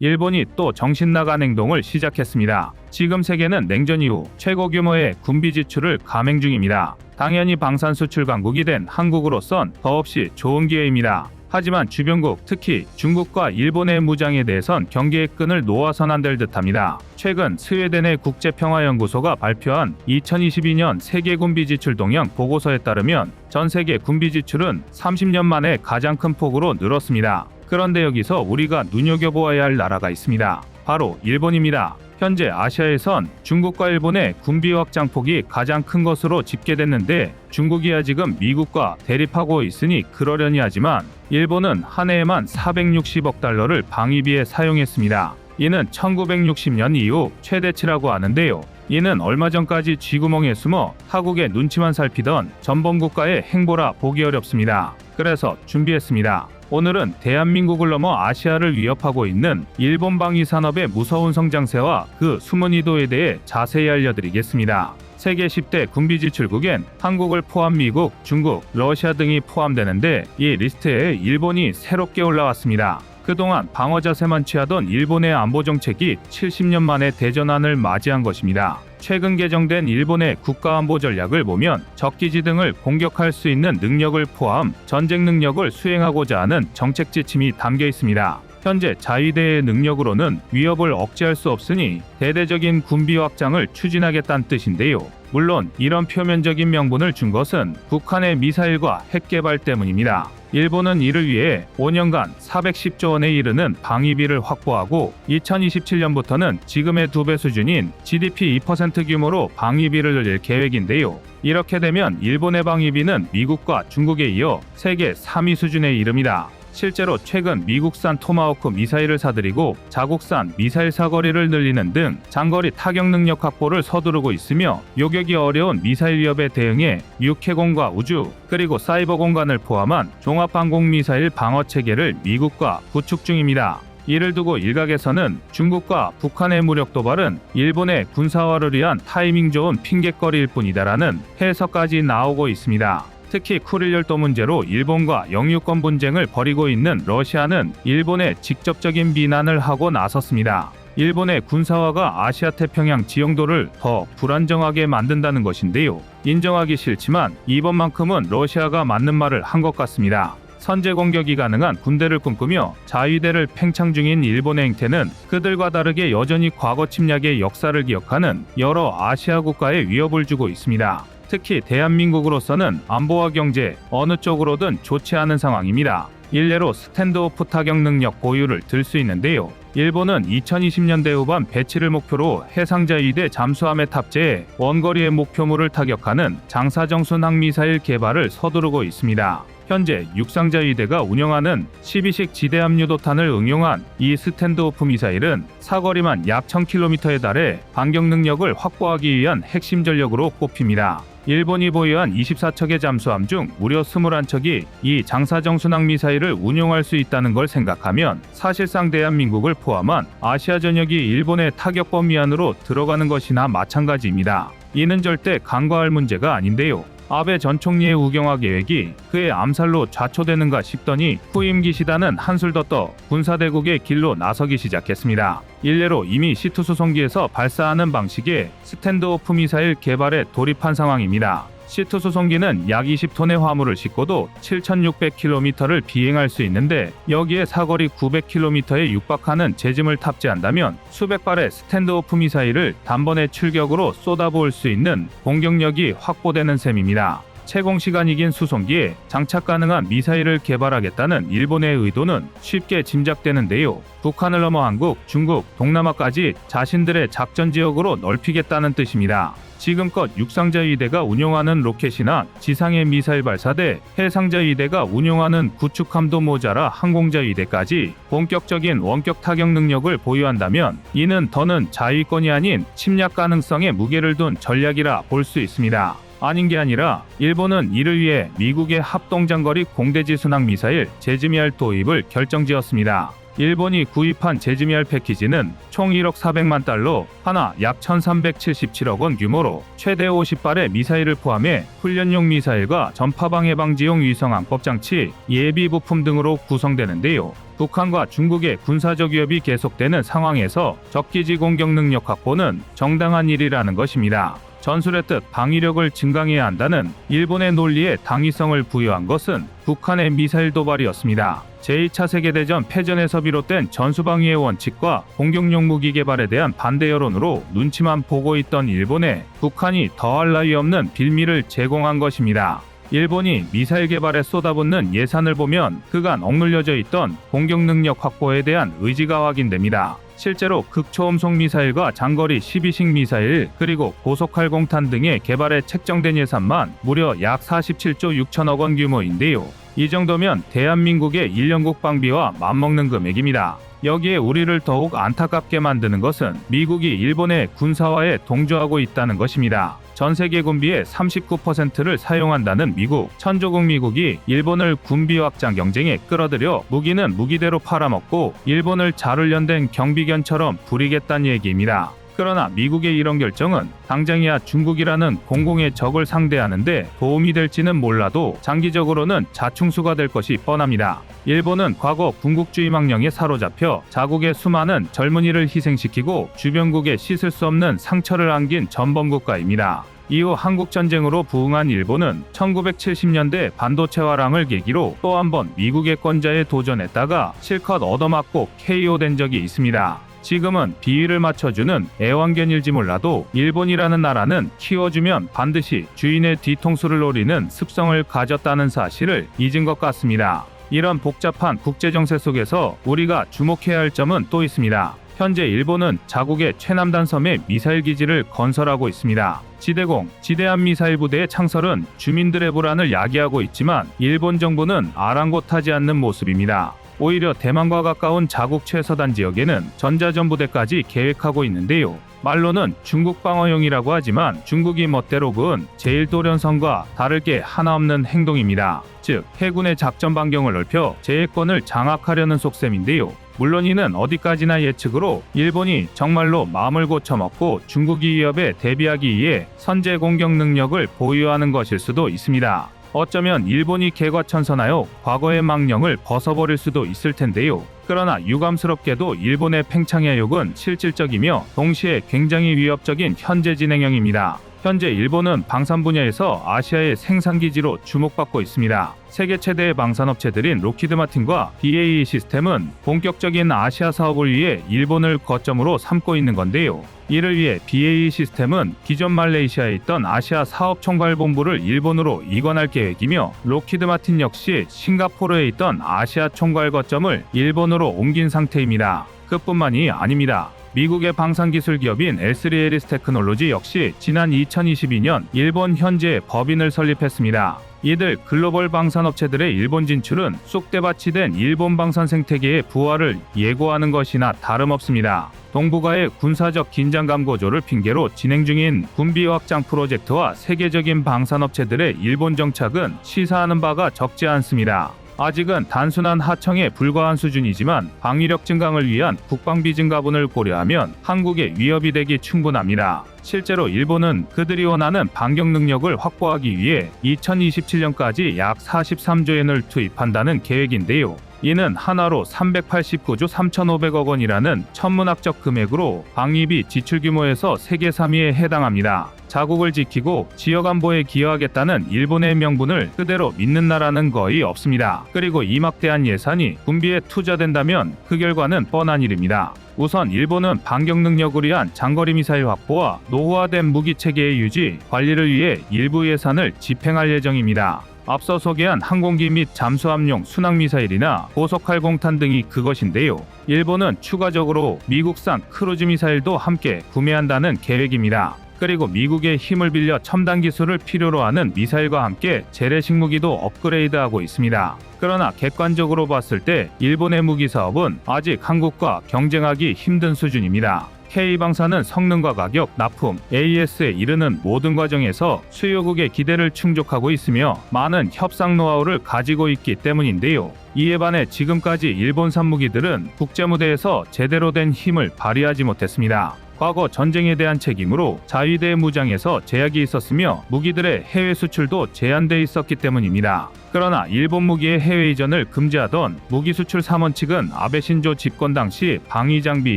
일본이 또 정신 나간 행동을 시작했습니다. 지금 세계는 냉전 이후 최고 규모의 군비 지출을 감행 중입니다. 당연히 방산 수출 강국이 된 한국으로선 더없이 좋은 기회입니다. 하지만 주변국, 특히 중국과 일본의 무장에 대해선 경계의 끈을 놓아선 안 될 듯합니다. 최근 스웨덴의 국제평화연구소가 발표한 2022년 세계 군비 지출 동향 보고서에 따르면 전 세계 군비 지출은 30년 만에 가장 큰 폭으로 늘었습니다. 그런데 여기서 우리가 눈여겨보아야 할 나라가 있습니다. 바로 일본입니다. 현재 아시아에선 중국과 일본의 군비 확장폭이 가장 큰 것으로 집계됐는데 중국이야 지금 미국과 대립하고 있으니 그러려니 하지만 일본은 한 해에만 460억 달러를 방위비에 사용했습니다. 이는 1960년 이후 최대치라고 하는데요. 이는 얼마 전까지 쥐구멍에 숨어 타국의 눈치만 살피던 전범 국가의 행보라 보기 어렵습니다. 그래서 준비했습니다. 오늘은 대한민국을 넘어 아시아를 위협하고 있는 일본 방위 산업의 무서운 성장세와 그 숨은 이도에 대해 자세히 알려드리겠습니다. 세계 10대 군비 지출국엔 한국을 포함 미국, 중국, 러시아 등이 포함되는데 이 리스트에 일본이 새롭게 올라왔습니다. 그동안 방어 자세만 취하던 일본의 안보 정책이 70년 만에 대전환을 맞이한 것입니다. 최근 개정된 일본의 국가안보 전략을 보면 적기지 등을 공격할 수 있는 능력을 포함 전쟁 능력을 수행하고자 하는 정책 지침이 담겨 있습니다. 현재 자위대의 능력으로는 위협을 억제할 수 없으니 대대적인 군비 확장을 추진하겠다는 뜻인데요. 물론 이런 표면적인 명분을 준 것은 북한의 미사일과 핵 개발 때문입니다. 일본은 이를 위해 5년간 410조 원에 이르는 방위비를 확보하고 2027년부터는 지금의 두 배 수준인 GDP 2% 규모로 방위비를 늘릴 계획인데요. 이렇게 되면 일본의 방위비는 미국과 중국에 이어 세계 3위 수준에 이릅니다. 실제로 최근 미국산 토마호크 미사일을 사들이고 자국산 미사일 사거리를 늘리는 등 장거리 타격 능력 확보를 서두르고 있으며 요격이 어려운 미사일 위협에 대응해 육해공과 우주 그리고 사이버 공간을 포함한 종합항공 미사일 방어 체계를 미국과 구축 중입니다. 이를 두고 일각에서는 중국과 북한의 무력 도발은 일본의 군사화를 위한 타이밍 좋은 핑계거리일 뿐이다라는 해석까지 나오고 있습니다. 특히 쿠릴 열도 문제로 일본과 영유권 분쟁을 벌이고 있는 러시아는 일본에 직접적인 비난을 하고 나섰습니다. 일본의 군사화가 아시아 태평양 지형도를 더 불안정하게 만든다는 것인데요. 인정하기 싫지만 이번만큼은 러시아가 맞는 말을 한 것 같습니다. 선제 공격이 가능한 군대를 꿈꾸며 자위대를 팽창 중인 일본의 행태는 그들과 다르게 여전히 과거 침략의 역사를 기억하는 여러 아시아 국가에 위협을 주고 있습니다. 특히 대한민국으로서는 안보와 경제 어느 쪽으로든 좋지 않은 상황입니다. 일례로 스탠드오프 타격 능력 보유를 들 수 있는데요. 일본은 2020년대 후반 배치를 목표로 해상자위대 잠수함에 탑재해 원거리의 목표물을 타격하는 장사정순 항미사일 개발을 서두르고 있습니다. 현재 육상자위대가 운영하는 12식 지대함유도탄을 응용한 이 스탠드오프 미사일은 사거리만 약 1000km에 달해 반격 능력을 확보하기 위한 핵심 전력으로 꼽힙니다. 일본이 보유한 24척의 잠수함 중 무려 21척이 이 장사정 순항 미사일을 운용할 수 있다는 걸 생각하면 사실상 대한민국을 포함한 아시아 전역이 일본의 타격 범위 안으로 들어가는 것이나 마찬가지입니다. 이는 절대 간과할 문제가 아닌데요. 아베 전 총리의 우경화 계획이 그의 암살로 좌초되는가 싶더니 후임 기시다는 한술 더 떠 군사대국의 길로 나서기 시작했습니다. 일례로 이미 시투 수송기에서 발사하는 방식의 스탠드오프 미사일 개발에 돌입한 상황입니다. 시투 수송기는 약 20톤의 화물을 싣고도 7,600km를 비행할 수 있는데 여기에 사거리 900km에 육박하는 재짐을 탑재한다면 수백 발의 스탠드오프 미사일을 단번에 출격으로 쏟아부을 수 있는 공격력이 확보되는 셈입니다. 채공 시간이 긴 수송기에 장착 가능한 미사일을 개발하겠다는 일본의 의도는 쉽게 짐작되는데요. 북한을 넘어 한국, 중국, 동남아까지 자신들의 작전 지역으로 넓히겠다는 뜻입니다. 지금껏 육상자위대가 운용하는 로켓이나 지상의 미사일 발사대, 해상자위대가 운용하는 구축함도 모자라 항공자위대까지 본격적인 원격 타격 능력을 보유한다면 이는 더는 자위권이 아닌 침략 가능성에 무게를 둔 전략이라 볼 수 있습니다. 아닌 게 아니라 일본은 이를 위해 미국의 합동장거리 공대지 순항 미사일 제즈미알 도입을 결정지었습니다. 일본이 구입한 제즈미알 패키지는 총 1억 400만 달러, 하나 약 1377억 원 규모로 최대 50발의 미사일을 포함해 훈련용 미사일과 전파방해 방지용 위성 안법 장치, 예비 부품 등으로 구성되는데요. 북한과 중국의 군사적 위협이 계속되는 상황에서 적기지 공격 능력 확보는 정당한 일이라는 것입니다. 전술의 뜻 방위력을 증강해야 한다는 일본의 논리에 당위성을 부여한 것은 북한의 미사일 도발이었습니다. 제2차 세계대전 패전에서 비롯된 전수방위의 원칙과 공격용 무기 개발에 대한 반대 여론으로 눈치만 보고 있던 일본에 북한이 더할 나위 없는 빌미를 제공한 것입니다. 일본이 미사일 개발에 쏟아붓는 예산을 보면 그간 억눌려져 있던 공격 능력 확보에 대한 의지가 확인됩니다. 실제로 극초음속 미사일과 장거리 12식 미사일 그리고 고속활공탄 등의 개발에 책정된 예산만 무려 약 47조 6천억 원 규모인데요. 이 정도면 대한민국의 1년 국 방비와 맞먹는 금액입니다. 여기에 우리를 더욱 안타깝게 만드는 것은 미국이 일본의 군사화에 동조하고 있다는 것입니다. 전 세계 군비의 39%를 사용한다는 미국, 천조국 미국이 일본을 군비 확장 경쟁에 끌어들여 무기는 무기대로 팔아먹고 일본을 자를연된 경비견처럼 부리겠다는 얘기입니다. 그러나 미국의 이런 결정은 당장이야 중국이라는 공공의 적을 상대하는데 도움이 될지는 몰라도 장기적으로는 자충수가 될 것이 뻔합니다. 일본은 과거 군국주의 망령에 사로잡혀 자국의 수많은 젊은이를 희생시키고 주변국에 씻을 수 없는 상처를 안긴 전범국가입니다. 이후 한국전쟁으로 부흥한 일본은 1970년대 반도체화랑을 계기로 또 한 번 미국의 권자에 도전했다가 실컷 얻어맞고 KO된 적이 있습니다. 지금은 비위를 맞춰주는 애완견일지 몰라도 일본이라는 나라는 키워주면 반드시 주인의 뒤통수를 노리는 습성을 가졌다는 사실을 잊은 것 같습니다. 이런 복잡한 국제 정세 속에서 우리가 주목해야 할 점은 또 있습니다. 현재 일본은 자국의 최남단 섬에 미사일 기지를 건설하고 있습니다. 지대공, 지대함 미사일 부대의 창설은 주민들의 불안을 야기하고 있지만 일본 정부는 아랑곳하지 않는 모습입니다. 오히려 대만과 가까운 자국 최서단 지역에는 전자전부대까지 계획하고 있는데요. 말로는 중국 방어용이라고 하지만 중국이 멋대로 그은 제1도련선과 다를 게 하나 없는 행동입니다. 즉, 해군의 작전 반경을 넓혀 제해권을 장악하려는 속셈인데요. 물론 이는 어디까지나 예측으로 일본이 정말로 마음을 고쳐먹고 중국이 위협에 대비하기 위해 선제 공격 능력을 보유하는 것일 수도 있습니다. 어쩌면 일본이 개과천선하여 과거의 망령을 벗어버릴 수도 있을 텐데요. 그러나 유감스럽게도 일본의 팽창해욕은 실질적이며 동시에 굉장히 위협적인 현재 진행형입니다. 현재 일본은 방산 분야에서 아시아의 생산기지로 주목받고 있습니다. 세계 최대의 방산업체들인 로키드 마틴과 BAE 시스템은 본격적인 아시아 사업을 위해 일본을 거점으로 삼고 있는 건데요. 이를 위해 BAE 시스템은 기존 말레이시아에 있던 아시아 사업 총괄 본부를 일본으로 이관할 계획이며 로키드 마틴 역시 싱가포르에 있던 아시아 총괄 거점을 일본으로 옮긴 상태입니다. 그뿐만이 아닙니다. 미국의 방산기술 기업인 L3에리스 테크놀로지 역시 지난 2022년 일본 현지에 법인을 설립했습니다. 이들 글로벌 방산업체들의 일본 진출은 쑥대밭이 된 일본 방산 생태계의 부활을 예고하는 것이나 다름없습니다. 동북아의 군사적 긴장감 고조를 핑계로 진행 중인 군비 확장 프로젝트와 세계적인 방산업체들의 일본 정착은 시사하는 바가 적지 않습니다. 아직은 단순한 하청에 불과한 수준이지만 방위력 증강을 위한 국방비 증가분을 고려하면 한국의 위협이 되기 충분합니다. 실제로 일본은 그들이 원하는 반격 능력을 확보하기 위해 2027년까지 약 43조 엔을 투입한다는 계획인데요. 이는 하나로 389조 3,500억 원이라는 천문학적 금액으로 방위비 지출 규모에서 세계 3위에 해당합니다. 자국을 지키고 지역 안보에 기여하겠다는 일본의 명분을 그대로 믿는 나라는 거의 없습니다. 그리고 이 막대한 예산이 군비에 투자된다면 그 결과는 뻔한 일입니다. 우선 일본은 반격 능력을 위한 장거리 미사일 확보와 노후화된 무기 체계의 유지, 관리를 위해 일부 예산을 집행할 예정입니다. 앞서 소개한 항공기 및 잠수함용 순항미사일이나 고속활공탄 등이 그것인데요. 일본은 추가적으로 미국산 크루즈 미사일도 함께 구매한다는 계획입니다. 그리고 미국의 힘을 빌려 첨단 기술을 필요로 하는 미사일과 함께 재래식 무기도 업그레이드하고 있습니다. 그러나 객관적으로 봤을 때 일본의 무기 사업은 아직 한국과 경쟁하기 힘든 수준입니다. K방사는 성능과 가격, 납품, AS에 이르는 모든 과정에서 수요국의 기대를 충족하고 있으며 많은 협상 노하우를 가지고 있기 때문인데요. 이에 반해 지금까지 일본 산 무기들은 국제무대에서 제대로 된 힘을 발휘하지 못했습니다. 과거 전쟁에 대한 책임으로 자위대 무장에서 제약이 있었으며 무기들의 해외 수출도 제한돼 있었기 때문입니다. 그러나 일본 무기의 해외 이전을 금지하던 무기 수출 3원칙은 아베 신조 집권 당시 방위 장비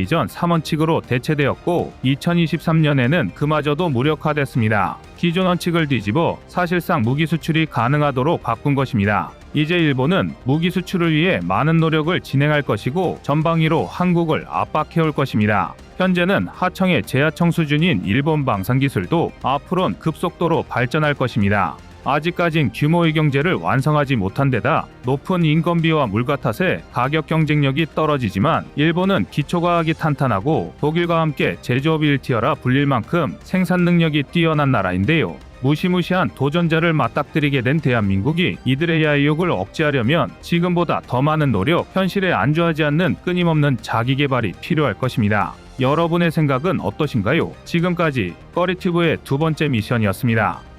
이전 3원칙으로 대체되었고 2023년에는 그마저도 무력화됐습니다. 기존 원칙을 뒤집어 사실상 무기 수출이 가능하도록 바꾼 것입니다. 이제 일본은 무기 수출을 위해 많은 노력을 진행할 것이고 전방위로 한국을 압박해올 것입니다. 현재는 하청의 제하청 수준인 일본 방산 기술도 앞으론 급속도로 발전할 것입니다. 아직까진 규모의 경제를 완성하지 못한 데다 높은 인건비와 물가 탓에 가격 경쟁력이 떨어지지만 일본은 기초과학이 탄탄하고 독일과 함께 제조업 1티어라 불릴 만큼 생산 능력이 뛰어난 나라인데요. 무시무시한 도전자를 맞닥뜨리게 된 대한민국이 이들의 야의욕을 억제하려면 지금보다 더 많은 노력, 현실에 안주하지 않는 끊임없는 자기 개발이 필요할 것입니다. 여러분의 생각은 어떠신가요? 지금까지 꺼리튜브의 두 번째 미션이었습니다.